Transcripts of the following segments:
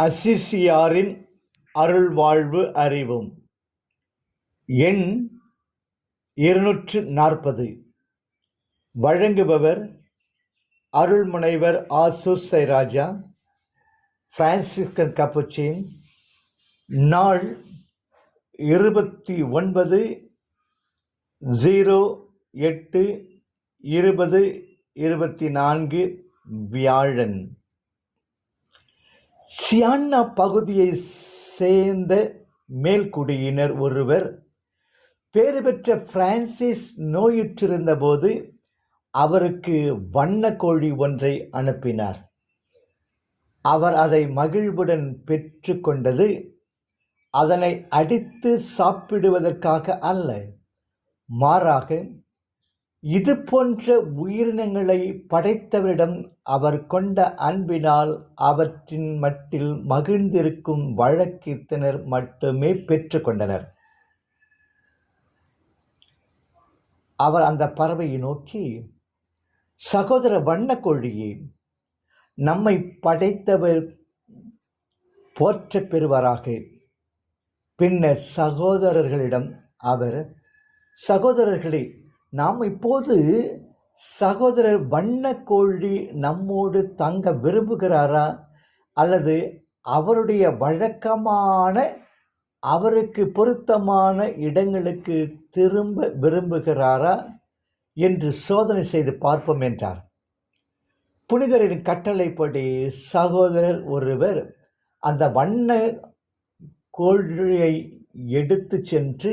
அசிசியாரின் அருள்வாழ்வு அறிவும். எண் இருநூற்று நாற்பது வழங்குபவர் அருள்முனைவர் ஆசூசை சைராஜா பிரான்சிஸ்கன் கப்புச்சின். நாள் இருபத்தி ஒன்பது ஜீரோ எட்டு இருபது இருபத்தி நான்கு வியாழன். சியான்னா பகுதியை சேர்ந்த மேல்குடியினர் ஒருவர். பேறு பெற்ற பிரான்சிஸ் நோயுற்றிருந்தபோது அவருக்கு வண்ணக்கோழி ஒன்றை அனுப்பினார். அவர் அதை மகிழ்வுடன் பெற்றுக்கொண்டது அதனை அடித்து சாப்பிடுவதற்காக அல்ல மாறாக இது போன்ற உயிரினங்களை படைத்தவரிடம் அவர் கொண்ட அன்பினால் அவற்றின் மட்டில் மகிழ்ந்திருக்கும் வழக்கத்தினர் மட்டுமே பெற்றுக்கொண்டனர். அவர் அந்த பறவையை நோக்கி சகோதர வண்ணக்கோழியே நம்மை படைத்தவர் போற்ற பெறுவாராக. பின்னர் சகோதரர்களிடம் அவர் சகோதரர்களே நாம் இப்போது சகோதரர் வண்ணக்கோழி நம்மோடு தங்க விரும்புகிறாரா? அல்லது அவருடைய வழக்கமான அவருக்கு பொருத்தமான இடங்களுக்கு திரும்ப விரும்புகிறாரா? என்று சோதனை செய்து பார்ப்போம் என்றார். புனிதரின் கட்டளைப்படி சகோதரர் ஒருவர் அந்த வண்ண கோழியை எடுத்து சென்று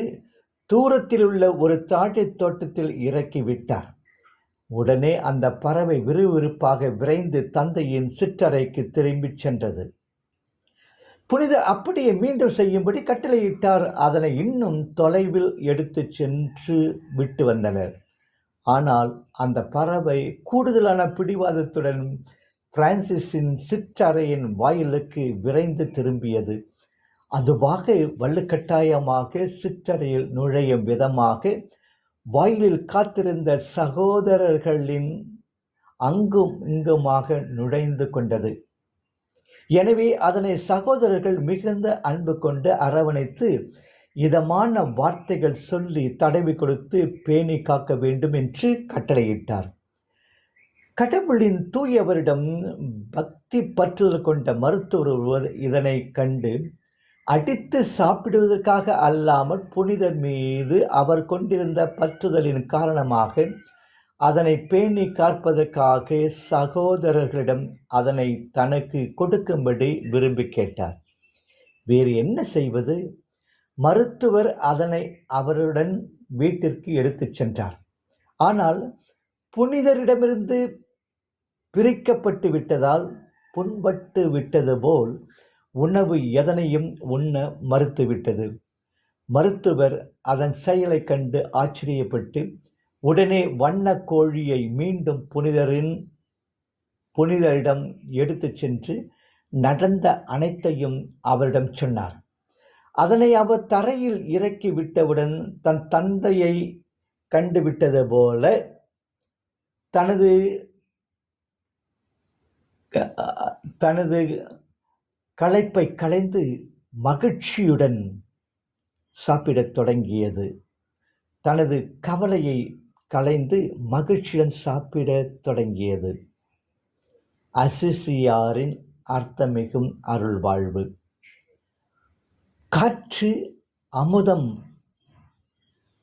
தூரத்தில் உள்ள ஒரு தாழை தோட்டத்தில் இறக்கி விட்டார். உடனே அந்த பறவை விறுவிறுப்பாக விரைந்து தந்தையின் சிற்றறைக்கு திரும்பிச் சென்றது. புனித அப்படியே மீண்டும் செய்யும்படி கட்டளையிட்டார். அதனை இன்னும் தொலைவில் எடுத்து சென்று விட்டு வந்தனர். ஆனால் அந்த பறவை கூடுதலான பிடிவாதத்துடன் பிரான்சிஸின் சிற்றறையின் வாயிலுக்கு விரைந்து திரும்பியது. அதுவாக வலுக்கட்டாயமாக சிற்றறையில் நுழையும் விதமாக வாயிலில் காத்திருந்த சகோதரர்களின் அங்கும் இங்குமாக நுழைந்து கொண்டது. எனவே அதனை சகோதரர்கள் மிகுந்த அன்பு கொண்டு அரவணைத்து இதமான வார்த்தைகள் சொல்லி தடவி கொடுத்து பேணி காக்க வேண்டும் என்று கட்டளையிட்டார். கடவுளின் தூயவரிடம் பக்தி பற்றுதல் கொண்ட மருத்துவர் இதனை கண்டு அடித்து சாப்பிடுவதற்காக அல்லாமல் புனிதர் மீது அவர் கொண்டிருந்த பற்றுதலின் காரணமாக அதனை பேணி காப்பதற்காக சகோதரர்களிடம் அதனை தனக்கு கொடுக்கும்படி விரும்பி கேட்டார். வேறு என்ன செய்வது? மருத்துவர் அதனை அவருடன் வீட்டிற்கு எடுத்துச் சென்றார். ஆனால் புனிதரிடமிருந்து பிரிக்கப்பட்டு விட்டதால் புண்பட்டு விட்டது போல் உணவு எதனையும் உண்ண மறுத்துவிட்டது. மருத்துவர் அதன் செயலை கண்டு ஆச்சரியப்பட்டு உடனே வண்ண கோழியை மீண்டும் புனிதரின் புனிதரிடம் எடுத்து சென்று நடந்த அனைத்தையும் அவரிடம் சொன்னார். அதனை அவர் தரையில் இறக்கி விட்டவுடன் தன் தந்தையை கண்டுவிட்டது போல தனது தனது களைப்பை களைந்து மகிழ்ச்சியுடன் சாப்பிடத் தொடங்கியது. தனது கவலையை களைந்து மகிழ்ச்சியுடன் சாப்பிடத் தொடங்கியது. அசிசியாரின் அர்த்தமிகும் அருள்வாழ்வு. காற்று அமுதம்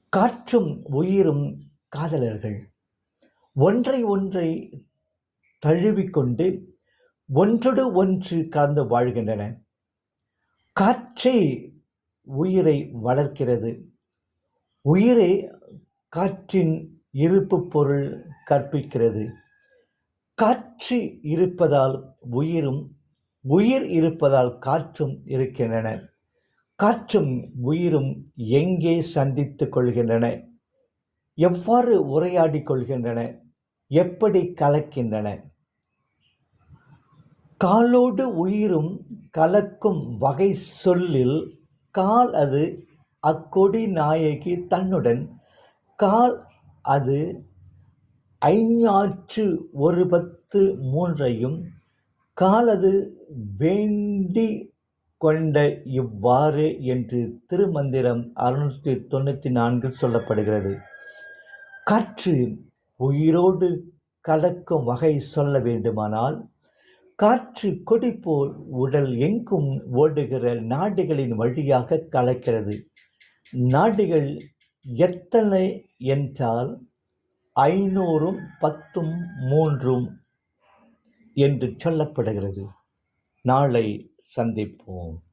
காற்றும் உயிரும் காதலர்கள். ஒன்றை ஒன்றை தழுவிக்கொண்டு ஒன்றோடு ஒன்று கலந்து வாழ்கின்றன. காற்றே உயிரை வளர்க்கிறது. உயிரை காற்றின் இருப்பு பொருள் கற்பிக்கிறது. காற்று இருப்பதால் உயிரும் உயிர் இருப்பதால் காற்றும் இருக்கின்றன. காற்றும் உயிரும் எங்கே சந்தித்து கொள்கின்றன? எவ்வாறு உரையாடி கொள்கின்றன? எப்படி கலக்கின்றன? காலோடு உயிரும் கலக்கும் வகை சொல்லில் கால் அது அக்கொடி நாயகி தன்னுடன் கால் அது ஐஞாற்று ஒரு பத்து மூன்றையும் காலது வேண்டி கொண்ட இவ்வாறு என்று திருமந்திரம் அறுநூற்றி தொண்ணூற்றி நான்கில் சொல்லப்படுகிறது. காற்று உயிரோடு கலக்கும் வகை சொல்ல வேண்டுமானால் காற்று கொடி போல் உடல் எங்கும் ஓடுகிற நாடுகளின் வழியாக கலக்கிறது. நாடுகள் எத்தனை என்றால் ஐநூறும் பத்தும் மூன்றும் என்று சொல்லப்படுகிறது. நாளை சந்திப்போம்.